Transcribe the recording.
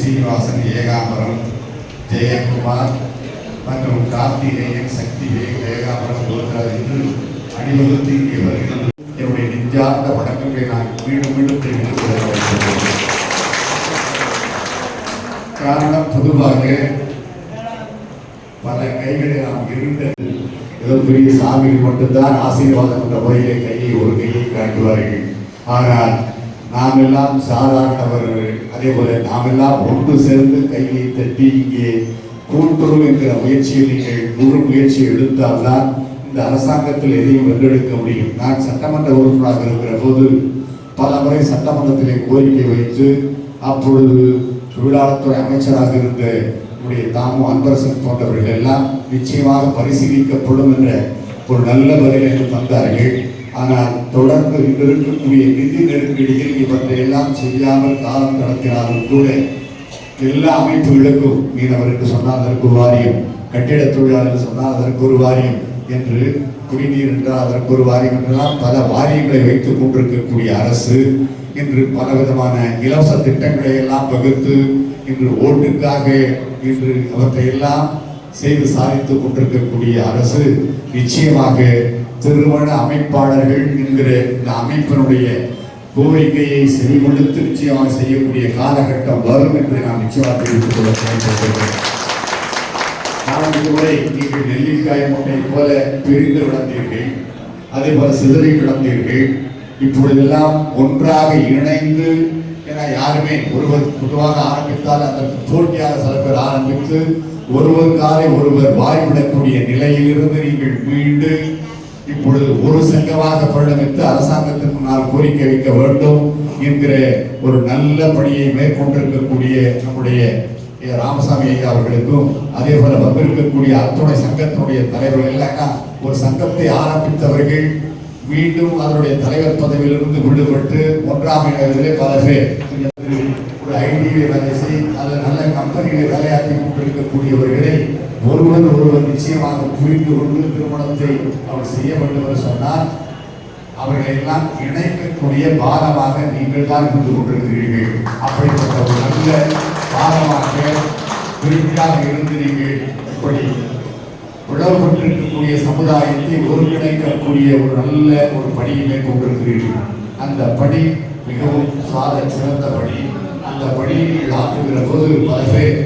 ஸ்ரீனிவாசன் ஏகாம்பரம் ஜெயக்குமார் மற்றும் கார்த்திகேயன் சக்தி வேக ஏகாம்பரம் கோத்ராஜ் என்று அணிவகுத்து இங்கே வருகிறது என்னுடைய நெஞ்சார்ந்த வணக்கங்களை நான் மீண்டும் மீண்டும் தெரிவித்துக் கொள்ள விரும்புகிறேன். காரணம் பொதுவாக பல கைகளை நாம் இருந்தது ஏதோ பெரிய சாமிக்கு மட்டும்தான் ஆசீர்வாதம் என்ற முறையிலே கையை ஒரு கையை காட்டுவார்கள் ஆனால் நாம் எல்லாம் சாதாரணவர்கள். அதே போல நாம் எல்லாம் ஒன்று சேர்ந்து கையை தட்டி இங்கே கூட்டுறவு என்கிற முயற்சியை நீங்கள் முழு முயற்சி எடுத்தால்தான் இந்த அரசாங்கத்தில் எதையும் வென்றெடுக்க முடியும். நான் சட்டமன்ற உறுப்பினராக இருக்கிற போது பல முறை சட்டமன்றத்திலே கோரிக்கை வைத்து அப்பொழுது தொழிலாளத்துறை அமைச்சராக இருந்த நம்முடைய தாமு அன்பரசன் போன்றவர்கள் எல்லாம் நிச்சயமாக பரிசீலிக்கப்படும் என்ற ஒரு நல்ல பதிலை தந்தார்கள் ஆனால் தொடர்ந்து இருக்கக்கூடிய நிதி நெருக்கடியில் இவற்றை எல்லாம் செய்யாமல் காலம் கடத்தினாலும் கூட. எல்லா அமைப்புகளுக்கும் மீனவருக்கு என்று சொன்னால் அதற்கு ஒரு வாரியம் கட்டிட தொழிலாளர்கள் சொன்னால் அதற்கு ஒரு வாரியம் என்று குடிநீர் என்றால் அதற்கு ஒரு வாரியம் என்றெல்லாம் பல வாரியங்களை வைத்துக் கொண்டிருக்கக்கூடிய அரசு இன்று பலவிதமான இலவச திட்டங்களை எல்லாம் வகுத்து இன்று ஓட்டுக்காக இன்று அவற்றை எல்லாம் செய்து சாதித்துக் கொண்டிருக்கக்கூடிய அரசு நிச்சயமாக திருமண அமைப்பாளர்கள் என்கிற இந்த அமைப்பினுடைய கோரிக்கையை செவிமடுத்து நிச்சயமாக செய்யக்கூடிய காலகட்டம் வரும் என்று நான் நிச்சயமாக தெரிவித்துக் கொள்ள பயன்படுத்துகிறேன் நான் முறை நீங்கள் நெல்லிக்காய் முட்டை போல பிரிந்து விளந்தீர்கள் அதே போல சிதறி கிடந்தீர்கள். இப்பொழுதெல்லாம் ஒன்றாக இணைந்து ஏன்னா யாருமே ஒருவர் பொதுவாக ஆரம்பித்தால் அந்த போட்டியாக சில பேர் ஆரம்பித்து ஒருவர் காலை ஒருவர் வாய்விடக்கூடிய நிலையிலிருந்து நீங்கள் மீண்டு இப்பொழுது ஒரு சங்கமாக பரிணமித்து அரசாங்கத்திற்கு முன்னால் கோரிக்கை வைக்க வேண்டும் என்கிற ஒரு நல்ல பணியை மேற்கொண்டிருக்கக்கூடிய நம்முடைய ராமசாமி ஐயா அவர்களுக்கும் அதே போல வந்திருக்கக்கூடிய அத்துணை சங்கத்தினுடைய தலைவர்கள் எல்லாம் ஒரு சங்கத்தை ஆரம்பித்தவர்கள் மீண்டும் அதனுடைய தலைவர் பதவியிலிருந்து விடுபட்டு ஒன்றாம் இடத்திலே பல பேர் ஒரு ஐடியை வேலை செய் அல்லது நல்ல கம்பெனிகளை வேலையாற்றி கொண்டிருக்கக்கூடியவர்களை ஒருவர் ஒருவர் நிச்சயமாக புரிந்து கொண்டு திருமணத்தை அவர் செய்ய வேண்டும் என்று சொன்னால் அவர்களை எல்லாம் இணைக்கக்கூடிய பாரமாக நீங்கள் தான் இருந்து கொண்டிருக்கிறீர்கள். அப்படிப்பட்ட ஒரு நல்ல பாரமாக விரும்பியாக இருந்து நீங்கள் இப்படி பிளவுபட்டிருக்கக்கூடிய சமுதாயத்தை ஒருங்கிணைக்கக்கூடிய ஒரு நல்ல ஒரு பணியை கொண்டிருக்கிறீர்கள். அந்த பணி மிகவும் சாத சிறந்த பணி அந்த பணியை நீங்கள் ஆற்றுகிற போது பல பேர்